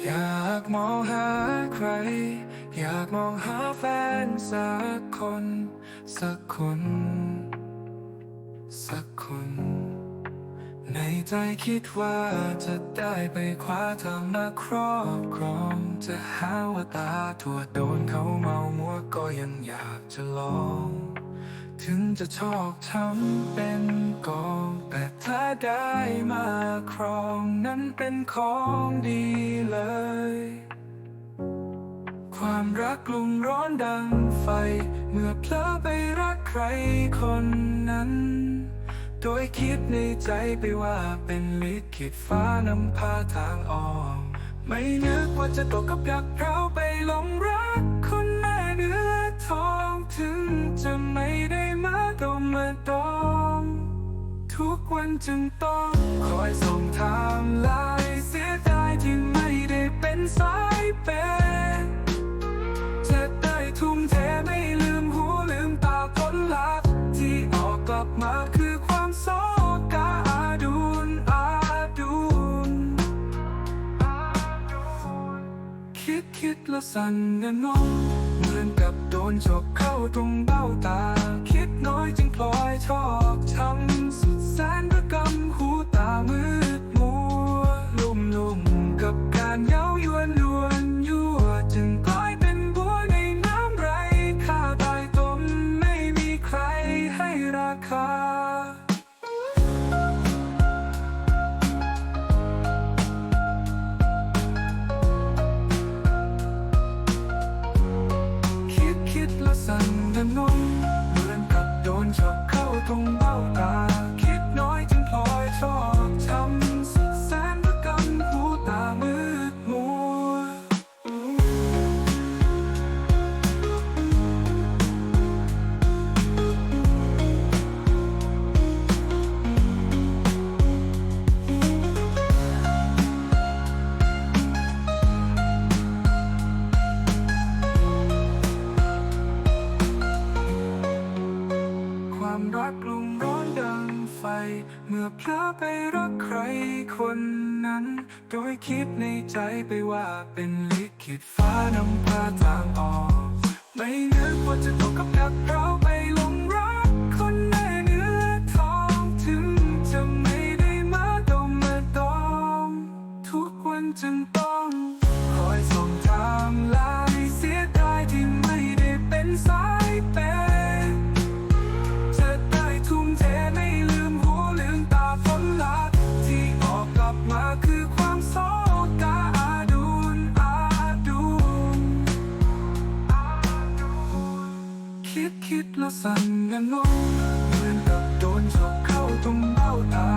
อยากมองหาใคร อยากมองหาแฟนสักคน สักคน สักคน ในใจคิดว่าจะได้ไปคว้าเธอมาครอบครอง จะหาว่าตาถั่วโดนเขาเมามัวก็ยังอยากจะลอง ถึงจะชอกช้ำเป็นกอง แต่ถ้าได้มาครองนั้นเป็นของดีเลย ความรักกลุ่มร้อนดังไฟ เมื่อเพลอไปรักใครคนนั้น โดยคิดในใจไปว่าเป็นลิขิตฟ้านำพาทางออก ไม่นึกว่าจะตกกับดักเราไปหลงรัก ดมมาดองทุกวันจึงต้อง คอยส่งทม์ไลน์เสียดายที่ไม่ได้เป็นสายเปย์จะได้ทุ่มเทไม่ลืมหูลืมตาผลลัพธ์ที่ออกกลับมาคือความโศกาอาดูนอาดูนคิดคิดแล้วสั่นเงินงงเหมือนกับโดนฉกเข้าตรงเบ้าตาคิด จึงพลอยชอกช้ำสุดแสนระกำหูต รงเบ้าตา คิดน้อยจึงพลอยชอกช้ำสุดแสนระกำหูตามืดมัวความรัก เมื่อเพลอไปรักใครคนนั้น โดยคิดในใจไปว่าเป็นลิขิตฟ้านำพาทางออก ไม่นึกว่าจะตกกับดักเรา คิดคิดแล้วสั่นกันงงเหมือนกับโดนฉกเข้าตรงเบ้าตา